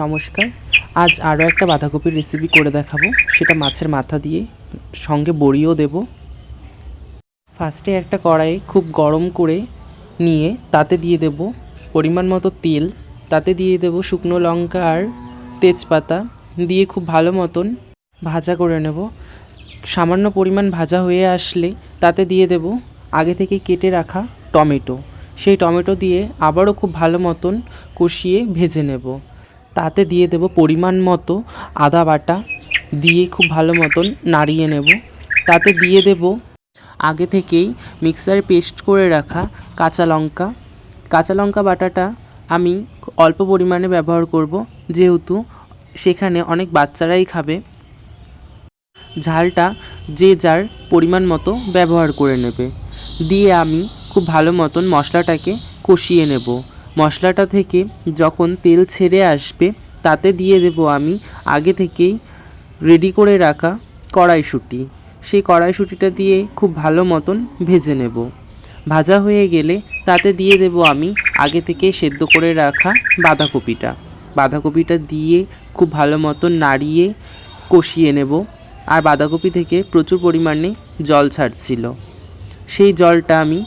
নমস্কার। আজ আরও একটা বাঁধাকপির রেসিপি করে দেখাবো। সেটা মাছের মাথা দিয়ে, সঙ্গে বড়িও দেব। ফার্স্টে একটা কড়াই খুব গরম করে নিয়ে তাতে দিয়ে দেব পরিমাণ মতো তেল। তাতে দিয়ে দেব শুকনো লঙ্কা আর তেজপাতা। দিয়ে খুব ভালো মতন ভাজা করে নেব। সামান্য পরিমাণ ভাজা হয়ে আসলে তাতে দিয়ে দেব আগে থেকে কেটে রাখা টমেটো। সেই টমেটো দিয়ে আবারও খুব ভালো মতন কষিয়ে ভেজে নেব। তাতে দিয়ে দেব পরিমাণ মতো আদা বাটা, দিয়ে খুব ভালো মতন নাড়িয়ে নেব। তাতে দিয়ে দেব আগে থেকেই মিক্সারে পেস্ট করে রাখা কাঁচা লঙ্কা। কাঁচা লঙ্কা বাটাটা আমি অল্প পরিমাণে ব্যবহার করব, যেহেতু সেখানে অনেক বাচ্চারাই খাবে। ঝালটা যে যার পরিমাণ মতো ব্যবহার করে নেবে। দিয়ে আমি খুব ভালো মতন মশলাটাকে কষিয়ে নেব। মশলাটা থেকে যখন তেল ছেড়ে আসবে, তাতে দিয়ে দেব আমি আগে থেকেই রেডি করে রাখা কড়াইশুঁটি। সেই কড়াইশুঁটিটা দিয়ে খুব ভালো মতন ভেজে নেব। ভাজা হয়ে গেলে তাতে দিয়ে দেব আমি আগে থেকে সেদ্ধ করে রাখা বাঁধাকপিটা। বাঁধাকপিটা দিয়ে খুব ভালো মতন নাড়িয়ে কষিয়ে নেব। আর বাঁধাকপি থেকে প্রচুর পরিমাণে জল ছাড়ছিল। সেই জলটা আমি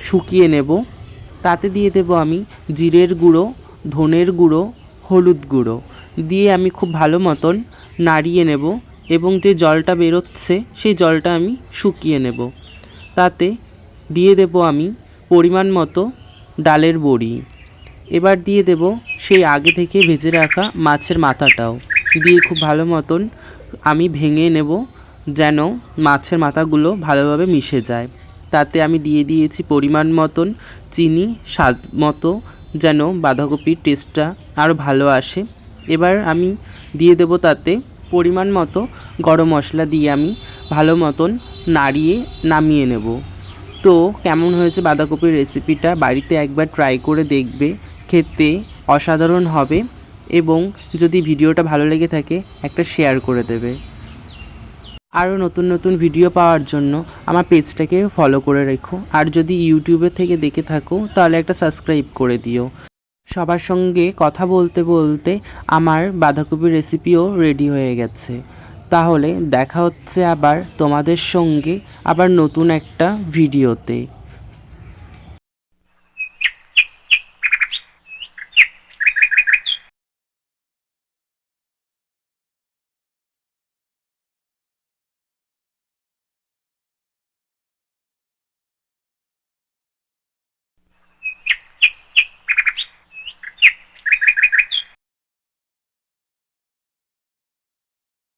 শুকিয়ে নেব। তাতে দিয়ে দেব আমি জিরের গুঁড়ো, ধনের গুঁড়ো, হলুদ গুঁড়ো। দিয়ে আমি খুব ভালো মতন নাড়িয়ে নেব এবং যে জলটা বেরোচ্ছে সেই জলটা আমি শুকিয়ে নেব। তাতে দিয়ে দেব আমি পরিমাণ মতো ডালের বড়ি। এবার দিয়ে দেব সেই আগে থেকে ভেজে রাখা মাছের মাথাটাও। দিয়ে খুব ভালো মতন আমি ভেঙে নেব যেন মাছের মাথাগুলো ভালোভাবে মিশে যায়। তাতে আমি দিয়ে দিয়েছি পরিমাণ মতন চিনি, স্বাদ মতো, যেন বাঁধাকপির টেস্টটা আরও ভালো আসে। এবার আমি দিয়ে দেব তাতে পরিমাণ মতো গরম মশলা দিয়ে আমি ভালো মতন নাড়িয়ে নামিয়ে নেব। তো কেমন হয়েছে বাঁধাকপির রেসিপিটা বাড়িতে একবার ট্রাই করে দেখবে, খেতে অসাধারণ হবে এবং যদি ভিডিওটা ভালো লেগে থাকে একটা শেয়ার করে দেবে। আরও নতুন নতুন ভিডিও পাওয়ার জন্য আমার পেজটাকে ফলো করে রেখো। আর যদি ইউটিউবে থেকে দেখে থাকো, তাহলে একটা সাবস্ক্রাইব করে দিও। সবার সঙ্গে কথা বলতে বলতে আমার বাঁধাকপির রেসিপিও রেডি হয়ে গেছে। তাহলে দেখা হচ্ছে আবার তোমাদের সঙ্গে আবার নতুন একটা ভিডিওতে